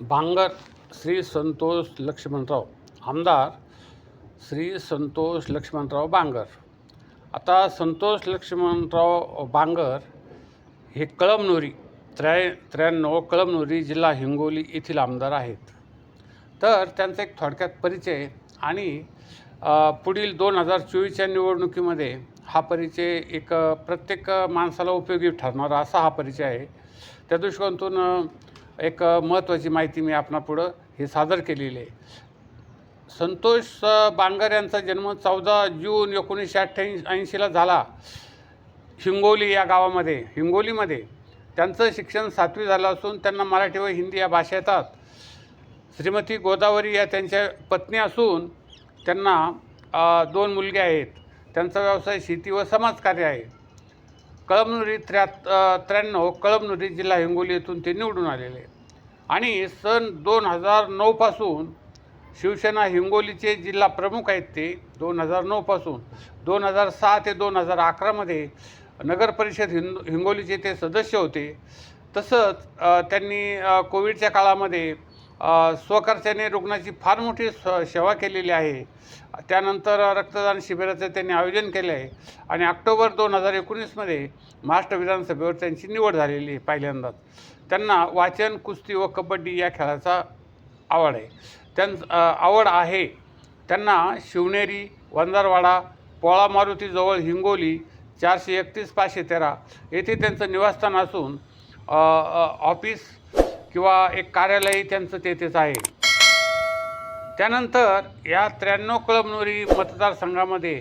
भांगर श्री संतोष लक्ष्मणराव आमदार श्री संतोष लक्ष्मणराव बांगर आता संतोष लक्ष्मणराव बांगर हे कळमनुरी त्र्या त्र्याण्णव कळमनुरी जिल्हा हिंगोली येथील आमदार आहेत. तर त्यांचा एक थोडक्यात परिचय आणि पुढील दोन हजार चोवीसच्या निवडणुकीमध्ये हा परिचय एक प्रत्येक माणसाला उपयोगी ठरणारा असा हा परिचय आहे. त्या दृष्टिकोनातून एक महत्त्वाची माहिती मी आपणापुढं हे सादर केलेली आहे. संतोष बांगर यांचा जन्म चौदा जून एकोणीसशे अठ्ठ्याऐंशी ऐंशीला झाला. हिंगोली या गावामध्ये हिंगोलीमध्ये. त्यांचं शिक्षण सातवी झालं असून त्यांना मराठी व हिंदी या भाषा येतात. श्रीमती गोदावरी या त्यांच्या पत्नी असून त्यांना दोन मुलगे आहेत. त्यांचा व्यवसाय शेती व समाजकार्य आहे. कळमनुरी त्र्या त्र्याण्णव कळमनुरी जिल्हा हिंगोली येथून ते निवडून आलेले आणि सन दोन हजार नऊपासून शिवसेना हिंगोलीचे जिल्हा प्रमुख आहेत ते दोन हजार नऊपासून दोन हजार सहा ते दोन हजार अकरामध्ये नगर परिषद हिंद हिंगोलीचे ते सदस्य होते. तसंच त्यांनी कोविडच्या काळामध्ये स्वखर्चाने रुग्णाची फार मोठी स सेवा केलेली आहे. त्यानंतर रक्तदान शिबिराचं त्यांनी आयोजन केले आहे आणि ऑक्टोबर दोन हजार एकोणीसमध्ये महाराष्ट्र विधानसभेवर त्यांची निवड झालेली आहे पहिल्यांदाच. त्यांना वाचन कुस्ती व कबड्डी या खेळाचा आवड आहे. त्यां आवड आहे. त्यांना शिवनेरी वंजारवाडा पोळा मारुतीजवळ हिंगोली चारशे एकतीस पाचशे तेरा येथे त्यांचं निवासस्थान असून ऑफिस किंवा एक कार्यालय त्यांचं तेथेच आहे. त्यानंतर या त्र्याण्णव कळमनुरी मतदारसंघामध्ये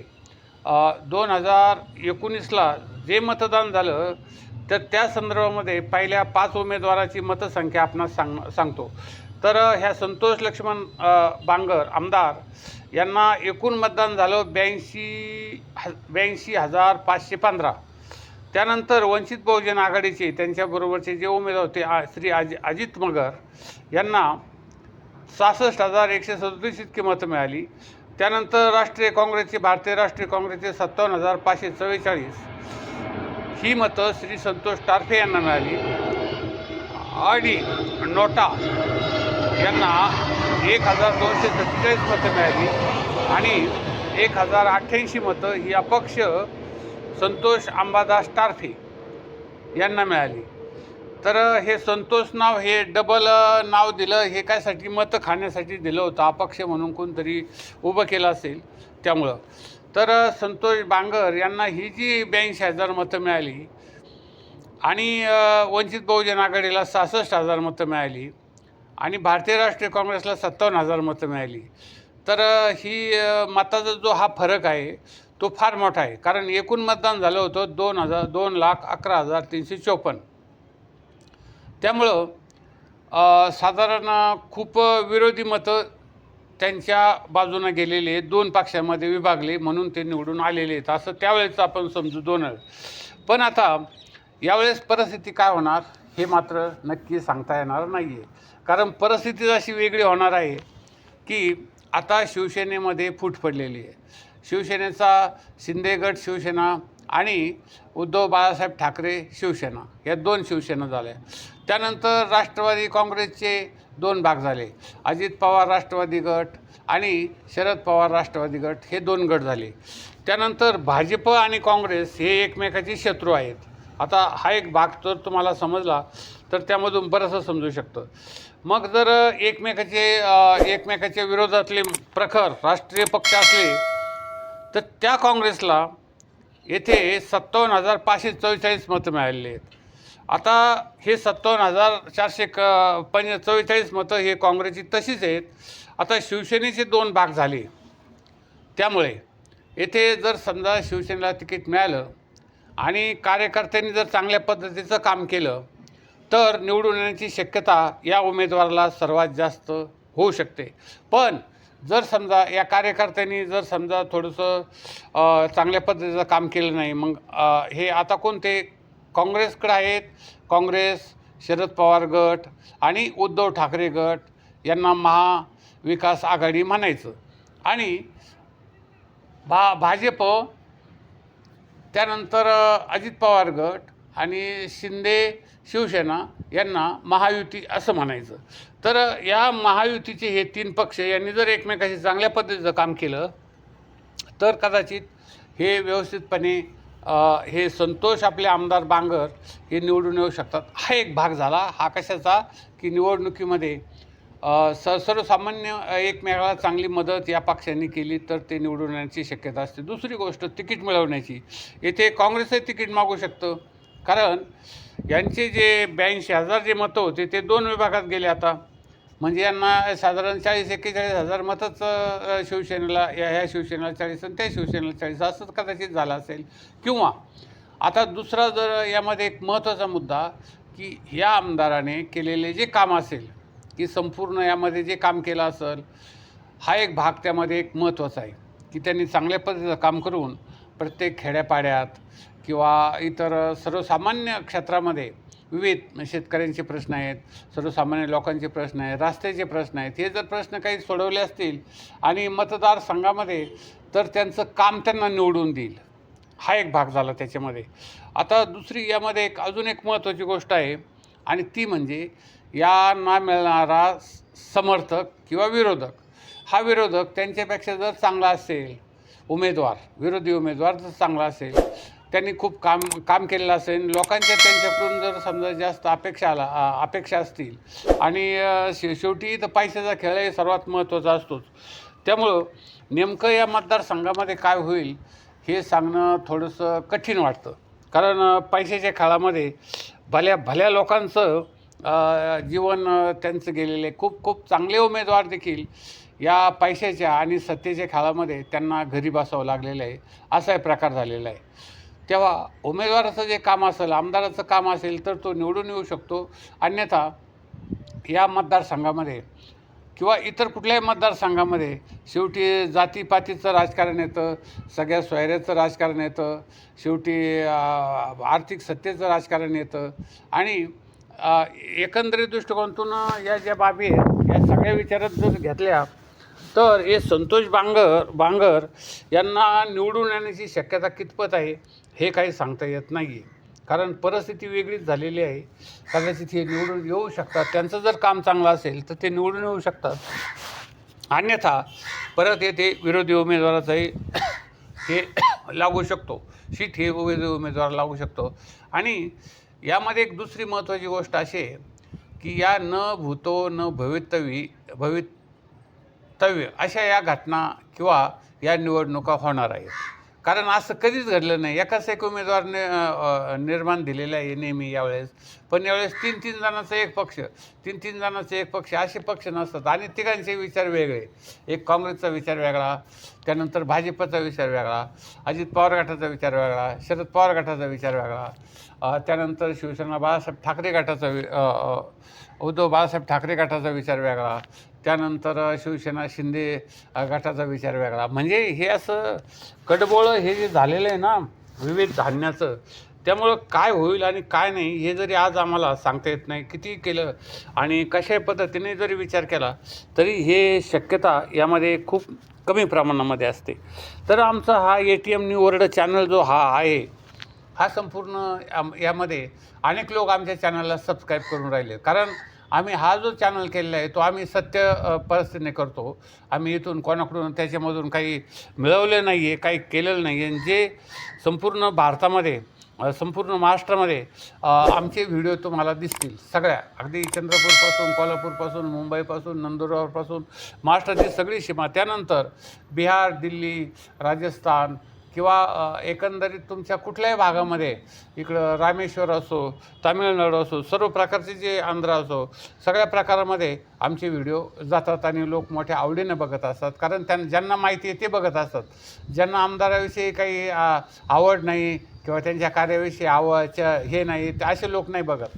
दोन हजार एकोणीसला जे मतदान झालं तर त्या संदर्भामध्ये पहिल्या पाच उमेदवाराची मतसंख्या आपणास सांग सांगतो. तर ह्या संतोष लक्ष्मण बांगर आमदार यांना एकूण मतदान झालं ब्याऐंशी ह ब्याऐंशी हजार पाचशे पंधरा. त्यानंतर वंचित बहुजन आघाडीचे त्यांच्याबरोबरचे जे उमेदवार होते आ- श्री अजि अजित मगर यांना सहासष्ट हजार एकशे सदतीस इतकी मतं मिळाली. त्यानंतर राष्ट्रीय काँग्रेसचे भारतीय राष्ट्रीय काँग्रेसचे सत्तावन्न हजार पाचशे चव्वेचाळीस ही मतं श्री संतोष टारफे यांना मिळाली. आणि नोटा यांना एक हजार दोनशे सत्तेचाळीस मतं मिळाली आणि एक हजार अठ्ठ्याऐंशी मतं ही अपक्ष संतोष अंबादास टारफे यांना मिळाली. तर हे संतोष नाव हे डबल नाव दिलं हे कायसाठी मतं खाण्यासाठी दिलं होतं अपक्ष म्हणून कोणतरी उभं केलं असेल त्यामुळं. तर संतोष बांगर यांना ही जी ब्याऐंशी हजार मतं मिळाली आणि वंचित बहुजन आघाडीला सहासष्ट हजार मतं मिळाली आणि भारतीय राष्ट्रीय काँग्रेसला सत्तावन्न हजार मतं मिळाली. तर ही मताचा जो हा फरक आहे तो फार मोठा आहे. कारण एकूण मतदान झालं होतं दोन हजार दोन लाख अकरा हजार तीनशे चोपन्न. त्यामुळं साधारण खूप विरोधी मतं त्यांच्या बाजूनं गेलेले दोन पक्षामध्ये विभागले म्हणून ते निवडून आलेले आहेत. असं त्यावेळेस आपण समजू दोन पण आता यावेळेस परिस्थिती काय होणार हे मात्र नक्की सांगता येणार नाही आहे कारण परिस्थितीच अशी वेगळी होणार आहे की आता शिवसेनेमध्ये फूट पडलेली आहे. शिवसेनेचा शिंदेगड शिवसेना आणि उद्धव बाळासाहेब ठाकरे शिवसेना या दोन शिवसेना झाल्या. त्यानंतर राष्ट्रवादी काँग्रेसचे दोन भाग झाले. अजित पवार राष्ट्रवादी गट आणि शरद पवार राष्ट्रवादी गट हे दोन गट झाले. त्यानंतर भाजप आणि काँग्रेस हे एकमेकाचे शत्रू आहेत. आता हा एक भाग जर तुम्हाला समजला तर त्यामधून बरंचसं समजू शकतं. मग जर एकमेकाचे एकमेकाच्या विरोधातले प्रखर राष्ट्रीय पक्ष असले तर त्या काँग्रेसला येथे सत्तावन्न हजार पाचशे चव्वेचाळीस मतं मिळालेली आहेत. आता हे सत्तावन्न हजार चारशे क पंच चव्वेचाळीस मतं हे काँग्रेसची तशीच आहेत. आता शिवसेनेचे दोन भाग झाले. त्यामुळे येथे जर समजा शिवसेनेला तिकीट मिळालं आणि कार्यकर्त्यांनी जर चांगल्या पद्धतीचं काम केलं तर निवडून येण्याची शक्यता या उमेदवाराला सर्वात जास्त होऊ शकते. पण जर समजा या कार्यकर्त्यांनी जर समजा थोडंसं चांगल्या पद्धतीचं काम केलं नाही मग हे आता कोणते? काँग्रेसकडे आहेत. काँग्रेस शरद पवार गट आणि उद्धव ठाकरे गट यांना महाविकास आघाडी म्हणायचं. आणि भा भाजप त्यानंतर अजित पवार गट आणि शिंदे शिवसेना यांना महायुती असं म्हणायचं. तर या महायुतीचे हे तीन पक्ष यांनी जर एकमेकाशी चांगल्या पद्धतीचं काम केलं तर कदाचित हे व्यवस्थितपणे हे संतोष आपले आमदार बांगर हे निवडून येऊ शकतात. हा एक भाग झाला. हा कशाचा? की निवडणुकीमध्ये स सर्वसामान्य एकमेकाला चांगली मदत या पक्षांनी केली तर ते निवडून येण्याची शक्यता असते. दुसरी गोष्ट तिकीट मिळवण्याची. येथे काँग्रेसही तिकीट मागू शकतं. कारण यांचे जे ब्याऐंशी हजार जे मतं होते ते दोन विभागात गेले आता. म्हणजे यांना साधारण चाळीस एक्केचाळीस हजार मतच शिवसेनेला या ह्या शिवसेनेला चाळीस आणि त्या शिवसेनेला चाळीस. असंच कदाचित झालं असेल. किंवा आता दुसरा जर यामध्ये एक महत्त्वाचा मुद्दा की या आमदाराने केलेले जे काम असेल की संपूर्ण यामध्ये जे काम केलं असेल हा एक भाग त्यामध्ये एक महत्त्वाचा आहे की त्यांनी चांगल्या पद्धतीचं काम करून प्रत्येक खेड्यापाड्यात किंवा इतर सर्वसामान्य क्षेत्रामध्ये विविध शेतकऱ्यांचे प्रश्न आहेत सर्वसामान्य लोकांचे प्रश्न आहेत रस्त्याचे प्रश्न आहेत हे जर प्रश्न काही सोडवले असतील आणि मतदारसंघामध्ये तर त्यांचं काम त्यांना निवडून देईल. हा एक भाग झाला त्याच्यामध्ये. आता दुसरी यामध्ये एक अजून एक महत्त्वाची गोष्ट आहे आणि ती म्हणजे या ना मिळणारा समर्थक किंवा विरोधक. हा विरोधक त्यांच्यापेक्षा जर चांगला असेल उमेदवार विरोधी उमेदवार जर चांगला असेल त्यांनी खूप काम काम केलेलं असेल लोकांच्या त्यांच्याकडून जर समजा जास्त अपेक्षा आला अपेक्षा असतील आणि शे शेवटी तर पैशाचा खेळ हे सर्वात महत्त्वाचा असतोच. त्यामुळं नेमकं या मतदारसंघामध्ये काय होईल हे सांगणं थोडंसं कठीण वाटतं. कारण पैशाच्या खेळामध्ये भल्या भल्या लोकांचं जीवन त्यांचं गेलेलं आहे. खूप खूप चांगले उमेदवार देखील या पैशाच्या आणि सत्तेच्या खेळामध्ये त्यांना घरी बसावं लागलेलं आहे. असा प्रकार झालेला आहे. तेव्हा उमेदवाराचं जे काम असेल आमदाराचं काम असेल तर तो निवडून येऊ शकतो. अन्यथा या मतदारसंघामध्ये किंवा इतर कुठल्याही मतदारसंघामध्ये शेवटी जातीपातीचं राजकारण येतं सगळ्या सोयऱ्याचं राजकारण येतं शेवटी आर्थिक सत्तेचं राजकारण येतं. आणि एकंदरीत दृष्टिकोनातून या ज्या बाबी आहेत या सगळ्या विचारात जर घेतल्या तर हे संतोष बांगर बांगर यांना निवडून येण्याची शक्यता कितपत आहे हे काही सांगता येत नाही आहे कारण परिस्थिती वेगळीच झालेली आहे. कदाचित हे निवडून येऊ शकतात. त्यांचं जर काम चांगलं असेल तर ते निवडून येऊ शकतात. अन्यथा परत येथे विरोधी उमेदवाराचाही हे लागू शकतो. शीट हे विरोधी उमेदवार लागू शकतो. आणि यामध्ये एक दुसरी महत्त्वाची गोष्ट अशी आहे की या न भूतो न भवितव्यी तव्य अशा या घटना किंवा या निवडणुका होणार आहेत. कारण असं कधीच घडलं नाही. एकाच एक उमेदवार ने निर्माण दिलेला आहे नेहमी यावेळेस. पण यावेळेस तीन तीन जणांचा एक पक्ष तीन तीन जणांचा एक पक्ष असे पक्ष नसतात. आणि तिघांचे विचार वेगळे. एक काँग्रेसचा विचार वेगळा त्यानंतर भाजपचा विचार वेगळा अजित पवार गटाचा विचार वेगळा शरद पवार गटाचा विचार वेगळा. त्यानंतर शिवसेना बाळासाहेब ठाकरे गटाचा वि उद्धव बाळासाहेब ठाकरे गटाचा विचार वेगळा. त्यानंतर शिवसेना शिंदे गटाचा विचार वेगळा. म्हणजे हे असं कडबोळं हे जे झालेलं आहे ना विविध धान्याचं त्यामुळं काय होईल आणि काय नाही हे जरी आज आम्हाला सांगता येत नाही किती केलं आणि कशा पद्धतीने जरी विचार केला तरी हे शक्यता यामध्ये खूप कमी प्रमाणामध्ये असते. तर आमचा हा A T M new world channel जो हा आहे हा संपूर्ण याम- यामध्ये अनेक लोक आमच्या चॅनलला सबस्क्राईब करून राहिले. कारण आम्ही हा जो चॅनल केलेला आहे तो आम्ही सत्य परिस्थितीने करतो. आम्ही इथून कोणाकडून त्याच्यामधून काही मिळवले नाही आहे काही केलेलं नाही आहे जे संपूर्ण भारतामध्ये संपूर्ण महाराष्ट्रामध्ये आमचे व्हिडिओ तुम्हाला दिसतील. सगळ्या. अगदी चंद्रपूरपासून कोल्हापूरपासून मुंबईपासून नंदुरबारपासून महाराष्ट्राची सगळी सीमा. त्यानंतर बिहार दिल्ली राजस्थान किंवा एकंदरीत तुमच्या कुठल्याही भागामध्ये इकडं रामेश्वर असो तामिळनाडू असो सर्व प्रकारचे जे आंध्र असो सगळ्या प्रकारामध्ये आमचे व्हिडिओ जातात आणि लोक मोठ्या आवडीनं बघत असतात. कारण त्यांना ज्यांना माहिती आहे ते बघत असतात. ज्यांना आमदाराविषयी काही आवड नाही किंवा त्यांच्या कार्याविषयी आवडच्या हे नाही असे लोक नाही बघत.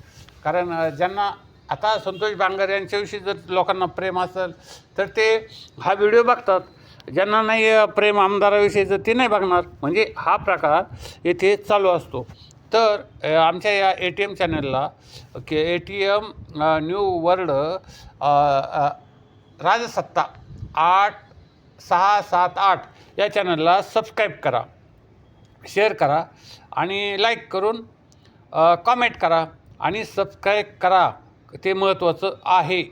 कारण ज्यांना आता संतोष बांगर यांच्याविषयी जर लोकांना प्रेम असेल तर ते हा व्हिडिओ बघतात. ज्यांना नाही प्रेम आमदाराविषयीचं ते नाही बघणार म्हणजे हा प्रकार येथे चालू असतो. तर आमच्या या ए टी एम चॅनलला के A T M new world राजसत्ता आठ सहा सात आठ या चॅनलला सबस्क्राईब करा शेअर करा आणि लाईक करून कॉमेंट करा आणि सबस्क्राईब करा. ते महत्त्वाचं आहे.